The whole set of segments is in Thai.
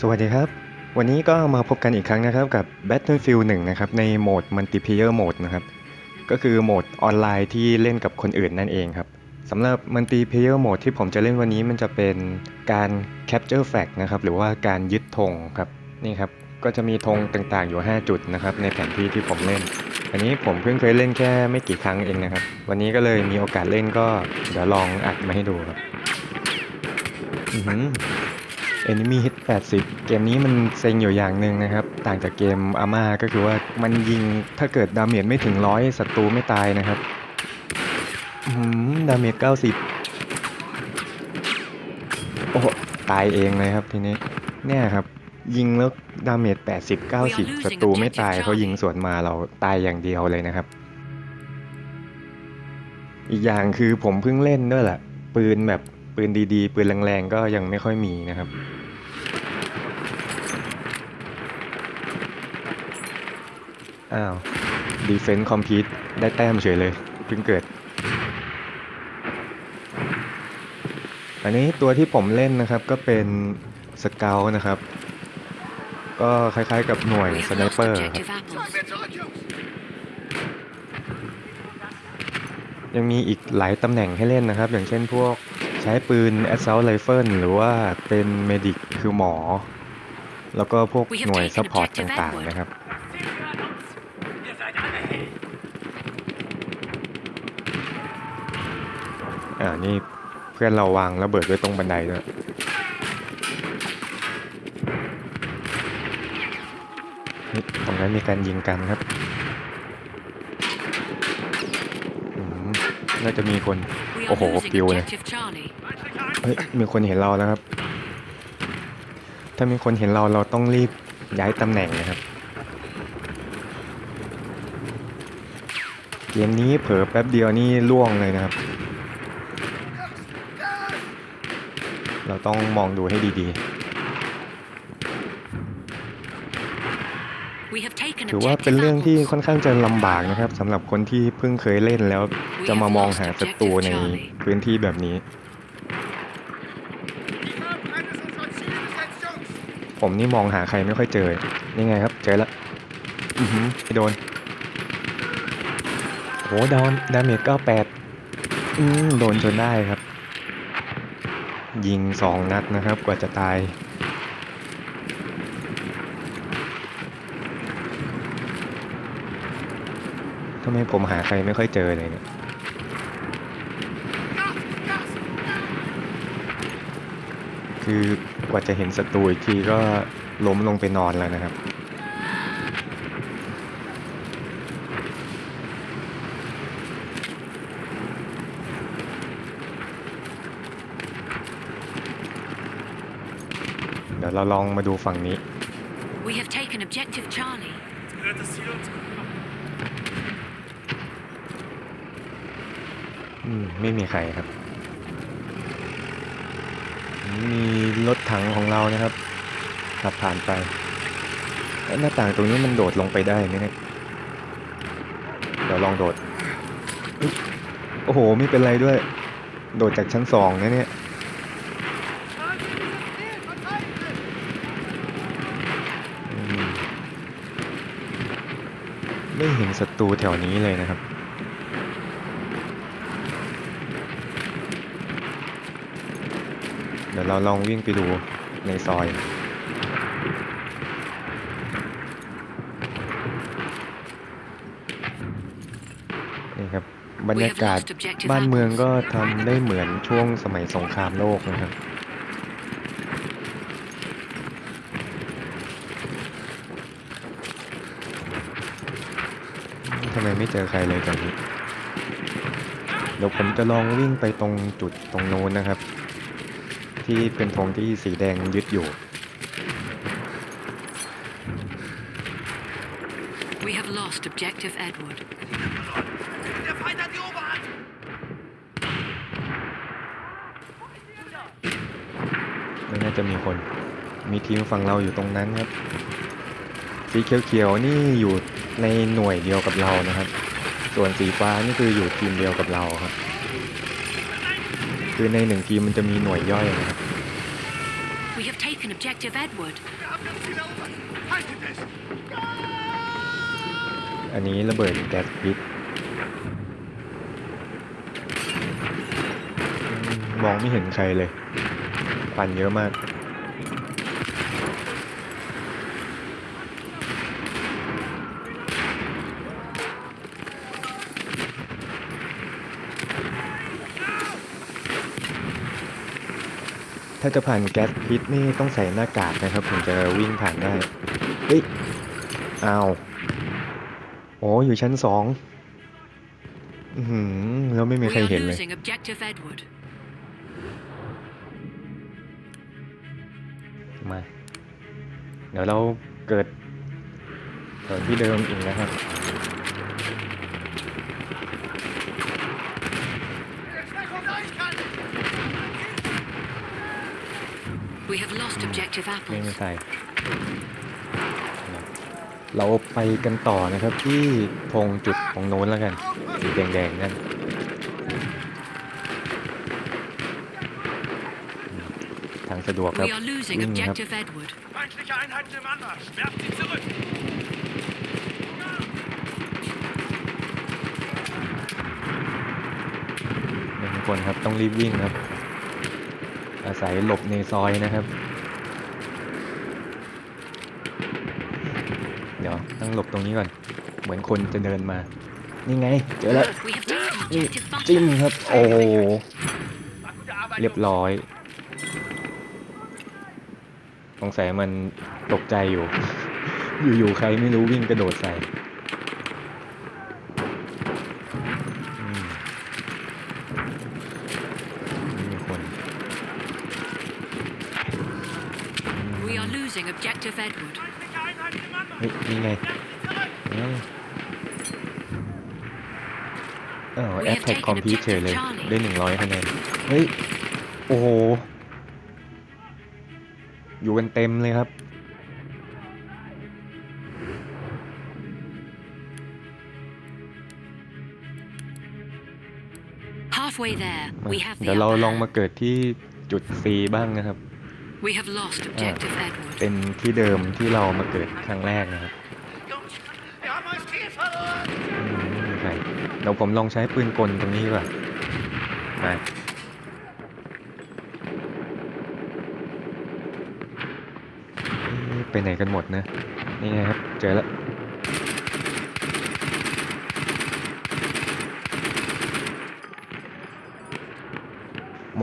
สวัสดีครับ วันนี้ก็มาพบกันอีกครั้งนะครับกับ Battlefield 1 นะครับ ในโหมด Multiplayer Mode นะครับ ก็คือโหมดออนไลน์ที่เล่นกับคนอื่นนั่นเองครับสำหรับ Multiplayer Mode ที่ผมจะเล่นวันนี้มันจะเป็นการ Capture Flag นะครับ หรือว่าการยึดธงครับ นี่ครับ ก็จะมีธงต่างๆอยู่ 5 จุดนะครับ ในแผนที่ที่ผมเล่น อันนี้ผมเพิ่งเคยเล่นแค่ไม่กี่ครั้งเองนะครับ วันนี้ก็เลยมีโอกาสเล่นก็เดี๋ยวลองอัดมาให้ดูครับอือหือ Enemy Hit 80 เกมนี้มันเซ็งอยู่อย่างหนึ่งนะครับ ต่างจากเกมอาม่าก็คือว่ามันยิงถ้าเกิดดาเมจไม่ถึงร้อยศัตรูไม่ตายนะครับอืมดาเมจ 90 โอ้โหตายเองเลยครับทีนี้ เนี่ยครับ ยิงแล้วดาเมจ 80 90 ศัตรูไม่ตายเขายิงสวนมาเราตายอย่างเดียวเลยนะครับ อีกอย่างคือผมเพิ่งเล่นด้วยแหละปืนแบบปืนดีๆ ปืนแรงๆ ก็ยังไม่ค่อยมีนะครับ อ้าว Defense Compete ได้แต้มเฉยเลยเพิ่งเกิด อันนี้ตัวที่ผมเล่นนะครับก็เป็นสเกลนะครับ ก็คล้ายๆกับหน่วย We ส have ไน lost เปอร์ครับ objective apples. ยังมีอีกหลายตำแหน่งให้เล่นนะครับ อย่างเช่นพวกใช้ปืน Assault Rifle หรือว่าเป็น Medic คือหมอ แล้วก็พวก We have หน่วย taken ซัพพอร์ต objective ต่าง Edward ๆนะครับ อ่านี่เพื่อนเราวางระเบิดไว้ตรงบันไดด้วยนี่ตรงนั้นมีการยิงกันครับน่าจะมีคน โอ้โหปิวเลยเฮ้ยมีคนเห็นเราแล้วครับ ถ้ามีคนเห็นเราเราต้องรีบย้ายตำแหน่งนะครับ เกมนี้เผลอแป๊บเดียวนี่ล่วงเลยนะครับ เราต้องมองดูให้ดี We have taken ๆถือว่าเป็น objective เรื่องที่ apples. ค่อนข้างจะลำบากนะครับสำหรับคนที่เพิ่งเคยเล่นแล้วจะมามองหาศัตรูในพื้นที่แบบนี้ ผมนี่มองหาใครไม่ค่อยเจอนี่ไงครับ เจอแล้วอือหือไม่โดนโหดาวดาเมจ98อืมโดนจนได้ครับ ยิงสองนัดนะครับ กว่าจะตาย ทำไมผมหาใครไม่ค่อยเจอเลยเนี่ย คือกว่าจะเห็นศัตรูอีกทีก็ล้มลงไปนอนแล้วนะครับ เดี๋ยวเราลองมาดูฝั่งนี้ We have taken objective Charlie. อืมไม่มีใครครับ มีรถถังของเรานะครับ ขับผ่านไปเอ๊ะหน้าต่างตรงนี้มันโดดลงไปได้ไหมเนี่ยเดี๋ยวลองโดดอุ๊ยโอ้โห ไม่เป็นไรด้วย โดดจากชั้นสองนะเนี่ย อืม ไม่เห็นศัตรูแถวนี้เลยนะครับ เดี๋ยวเราลองวิ่งไปดูในซอย นี่ครับ บรรยากาศบ้านเมืองก็ทำได้เหมือนช่วงสมัยสงครามโลกนะครับ ทำ ไมไม่เจอใครเลยตอนนี้ เดี๋ยวผมจะลองวิ่งไปตรงจุดตรงโน้นนะครับ ที่เป็นธงที่สีแดงยึดอยู่ We have lost objective Edward. Der Feind hat die Oberhand! ไม่น่าจะมีคน มีทีมฝั่งเราอยู่ตรงนั้นครับ สีเขียวๆนี่อยู่ ในหน่วยเดียวกับเรานะครับ ส่วนสีฟ้านี่คืออยู่ทีมเดียวกับเราครับ คือในหนึ่งทีมมันจะมีหน่วยย่อยนะครับ We have taken objective Edward. Wir haben ganz viele Opfer. Haltet es! อันนี้ระเบิดแก๊สพิษอืมมองไม่เห็นใครเลยควันเยอะมาก ถ้าจะผ่านแก๊สพิษนี่ต้องใส่หน้ากากนะครับถึงจะวิ่งผ่านได้ เฮ้ยอ้าวโอ้อยู่ชั้นสองอือหือแล้วไม่มี We ใคร are เห็นเลย losing objective Edward. มา เดี๋ยวเราเกิดแถวที่เดิมอีกนะครับ We have lost objective ไม่มี apples. ใครเราไปกันต่อนะครับที่ธงจุดตรงโน้นแล้วกันสีแดงๆนั่นทางสะดวกครับ We are losing วิ่งครับ objective Edward. Feindliche Einheiten im Anmarsch! Werft sie zurück! หนึ่งคนครับต้องรีบวิ่งครับ อาศัยหลบในซอยนะครับ เดี๋ยวต้องหลบตรงนี้ก่อน เหมือนคนจะเดินมา นี่ไง เจอแล้วนี่จิ้มครับ โอ้เรียบร้อยสงสัยมันตกใจอยู่ อยู่ๆใครไม่รู้วิ่งกระโดดใส่ นี่ไง Werft sie zurück! อ้าวอ้าว We แอ have ดแท็ก taken คอมพิวเฉยเลย objective Charlie ได้หนึ่งร้อยคะแนน เฮ้ย โอ้โห อยู่กันเต็มเลยครับ Halfway there, we have เดี๋ย the วเรา upper ลองมา hand. เกิดที่จุด C บ้างนะครับ We have lost objective Edward. เป็นที่เดิมที่เรามาเกิดครั้งแรกนะครับ Jungs, wir haben euch Ziel verloren! อืมไม่มีใครเดี๋ยวผมลองใช้ปืนกลตรงนี้ดีกว่ามาเอ๊ะไปไหนกันหมดนะ นี่ไงครับ เจอแล้ว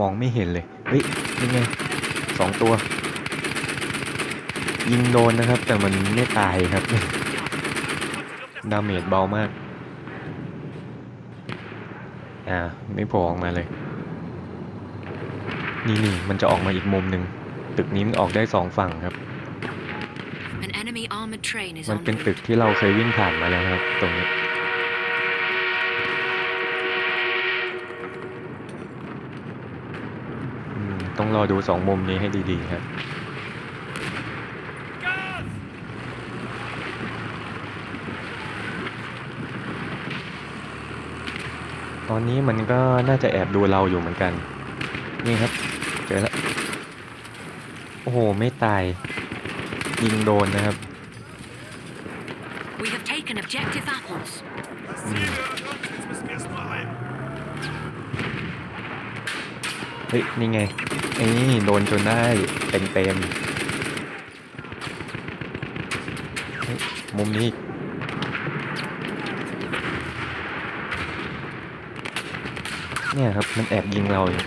มองไม่เห็นเลย เฮ้ยนี่ไง สองตัว ยิงโดนนะครับ แต่มันไม่ตายครับ ดาเมจเบามาก อ่า ไม่โผล่ออกมาเลย นี่นี่มันจะออกมาอีกมุมหนึ่ง ตึกนี้มันออกได้สองฝั่งครับ An enemy armored train is มัน en เป็นตึก route. ที่เราเคยวิ่งผ่านมาแล้วครับ ตรงนี้ ต้องรอดูสองมุมนี้ให้ดีๆครับ Gas! ตอนนี้มันก็น่าจะแอบดูเราอยู่เหมือนกัน นี่ครับ เจอแล้ว โอ้โห ไม่ตาย ยิงโดนนะครับ We have taken objective apples. Das Ziel gehört uns, jetzt müssen wir es nur halten. เฮ้ย นี่ไงไอ้ นี่โดนจนได้เต็มเต็มๆเฮ้ยมุมนี้อีกเนี่ยครับ มันแอบยิงเราอยู่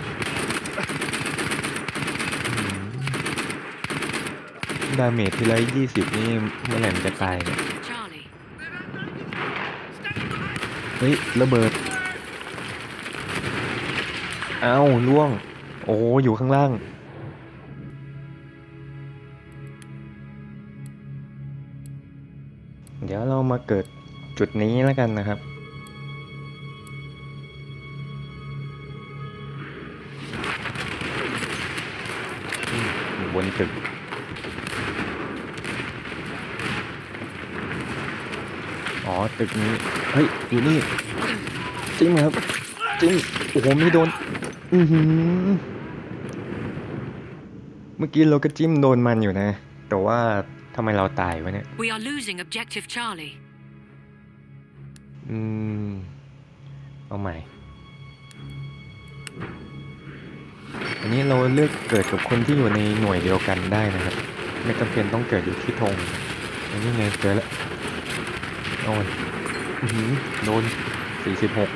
อืมดาเมจทีละยี่สิบนี่เมื่อไหร่มันจะตายเนี่ย Charlie. เฮ้ย ระเบิด เอ้าล่วง โอ้อยู่ข้างล่าง เดี๋ยวเรามาเกิดจุดนี้แล้วกันนะครับอยู่บนตึกอ๋อตึกนี้ เฮ้ย อยู่นี่จิ้มครับจิ้มโอ้โหไม่โดน อือหือ เมื่อกี้เราก็จิ้มโดนมันอยู่นะ แต่ว่าทำไมเราตายวะเนี่ย We are losing objective Charlie. อืม เอาใหม่ อันนี้เราเลือกเกิดกับคนที่อยู่ในหน่วยเดียวกันได้นะครับ ไม่จำเป็นต้องเกิดอยู่ที่ธงอันนี้ไงเจอแล้วโอ้ยอื้อหือโดนสี่สิบหก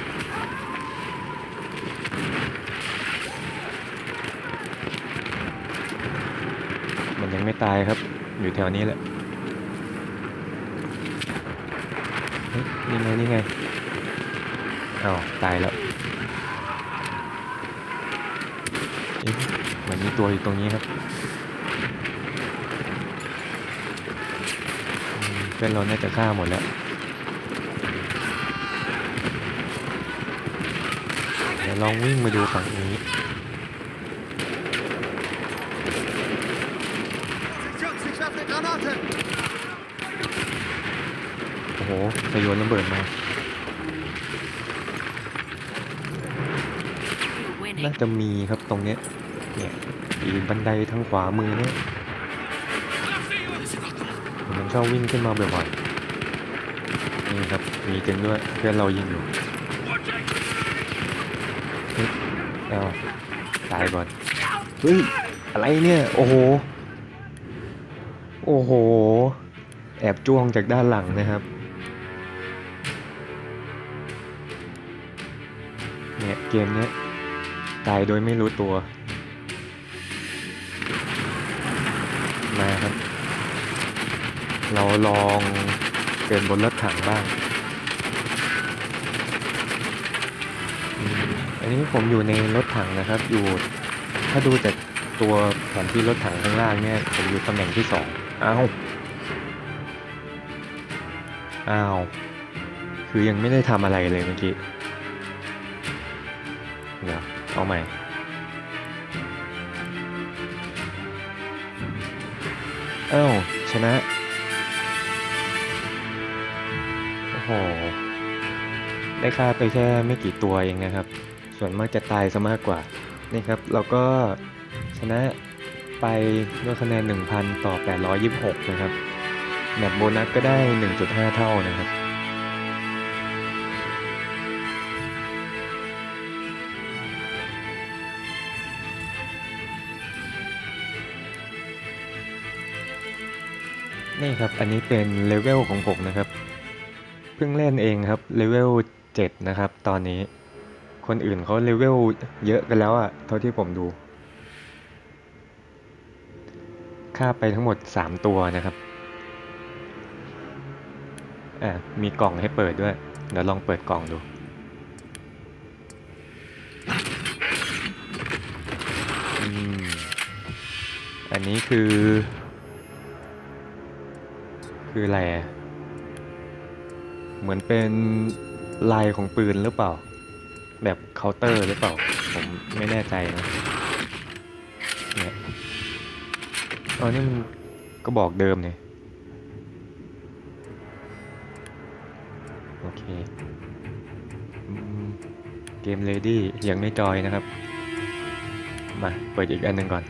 มัน ยังไม่ตายครับ อยู่แถวนี้แหละเฮ้ยนี่ไงนี่ไงอ้าวตายแล้วเอ๊ะเหมือนมีตัวอยู่ตรงนี้ครับเพื่อนเราน่าจะฆ่าหมดแล้วเดี๋ยวลองวิ่งมาดูฝั่งนี้ โอ้โหสยวนระเบิดมา We're น่า winning. จะมีครับตรงเนี้ย เนี่ยอีบันไดทางขวามือเนี่ยมันชอบวิ่งขึ้นมาบ่อยๆนี่ครับ มีจริงด้วยเพื่อนเรายิงอยู่เฮ้ยอ้าวตายก่อน เฮ้ย อะไรเนี่ย โอ้โห โอ้โห แอบจ้วงจากด้านหลังนะครับ เนี่ยเกมเนี้ยตายโดยไม่รู้ตัว มาครับ เราลองเดินบนรถถังบ้างอืมอันนี้ผมอยู่ในรถถังนะครับ อยู่ถ้าดูจากตัวแผนที่รถถังข้างล่างเนี่ย ผมอยู่ตำแหน่งที่สองอ้าว อ้าว คือยังไม่ได้ทำอะไรเลยเมื่อกี้ เดี๋ยวเอาใหม่อ้า ชนะ โอ้โห ได้ค่าไปแค่ไม่กี่ตัวเองนะครับ ส่วนมากจะตายซะมากกว่า นี่ครับ เราก็ชนะไปด้วยคะแนน 1,000 ต่อ 826 นะครับ แมตช์โบนัสก็ได้ 1.5 เท่านะครับ นี่ครับ อันนี้เป็นเลเวลของผมนะครับ เพิ่งเล่นเองครับเลเวล7นะครับ ตอนนี้ คนอื่นเขาเลเวลเยอะกันแล้วอะเท่าที่ผมดูค่าไปทั้งหมด 3 ตัวนะครับอะมีกล่องให้เปิดด้วย เดี๋ยวลองเปิดกล่องดู อันนี้คือ คืออะไรอะเหมือนเป็นลายของปืนหรือเปล่า แบบเคาน์เตอร์หรือเปล่า ผมไม่แน่ใจนะเนี่ยอ๋อนี่มันก็บอกเดิมเนี่ยโอเคเกมเลดี้ยังไม่จอยนะครับ มา เปิดอีกอันหนึ่งก่อน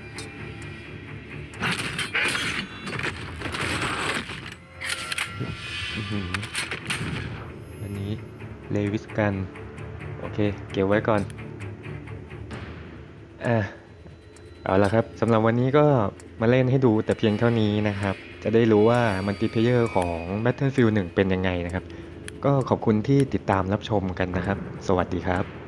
อันนี้เลวิสกัน โอเค เก็บไว้ก่อน อะ เอาละครับสำหรับวันนี้ก็มาเล่นให้ดูแต่เพียงเท่านี้นะครับ จะได้รู้ว่ามัลติเพเยอร์ของ Battlefield 1 เป็นยังไงนะครับ ก็ขอบคุณที่ติดตามรับชมกันนะครับ สวัสดีครับ